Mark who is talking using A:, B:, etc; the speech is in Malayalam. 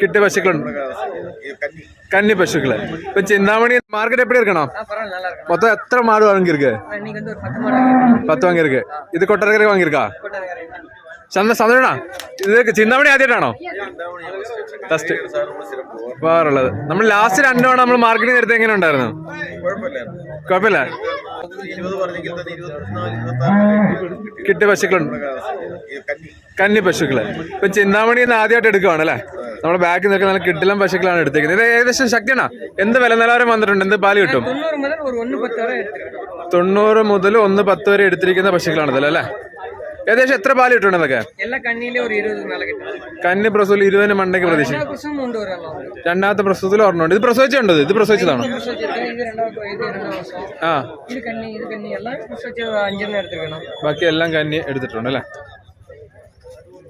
A: കിട്ടിയ പശുക്കളുണ്ട്.
B: കന്നി
A: പശുക്കൾ. ഇപ്പൊ ചിന്താമണി മാർക്കറ്റ്
C: എപ്പടി ഇരിക്കണോ? മൊത്തം എത്ര മാട് വാങ്ങിയിருக்கு
A: പത്ത് വാങ്ങിയിருக்கு ഇത് കൊട്ടരക്കര വാങ്ങിയിരിക്കാ? சந்த சந்திரனா ഇത് ചിന്താമണി ആദ്യമായിട്ടാണോ? ഫസ്റ്റ് വേറുള്ളത്. നമ്മൾ ലാസ്റ്റ് രണ്ടു തവണ നമ്മൾ മാർക്കറ്റിംഗ് നേരത്തെ എങ്ങനെ ഉണ്ടായിരുന്നു? കുഴപ്പമില്ല. കിട്ടിയ പശുക്കളുണ്ട്.
B: കന്നി
A: പശുക്കൾ. ഇപ്പൊ ചിന്താമണി നിന്ന് ആദ്യമായിട്ട് എടുക്കുവാണ് അല്ലെ? നമ്മുടെ ബാക്കിൽ നിൽക്കുന്ന നല്ല കിട്ടിലം പശുക്കളാണ് എടുത്തേക്കുന്നത്. ഇത് ഏകദേശം ശക്തിയാണോ? എന്ത് വില നിലവാരം വന്നിട്ടുണ്ട്? എന്ത് പാൽ കിട്ടും? തൊണ്ണൂറ് മുതൽ ഒന്ന് പത്ത് വരെ എടുത്തിരിക്കുന്ന പശുക്കളാണതല്ലോ അല്ലേ? ഏകദേശം എത്ര
C: പാൽ കിട്ടുണ്ട്
A: കന്നി പ്രസവിൽ ഇരുപതിന് മണ്ടയ്ക്ക് പ്രതീക്ഷ. രണ്ടാമത്തെ പ്രസവത്തിൽ ഓർമ്മയുണ്ട് ഇത് പ്രസവിച്ചുണ്ടോ ഇത്? പ്രസവിച്ചതാണ്? ആ. ബാക്കി എല്ലാം കന്നി എടുത്തിട്ടുണ്ട് അല്ലേ?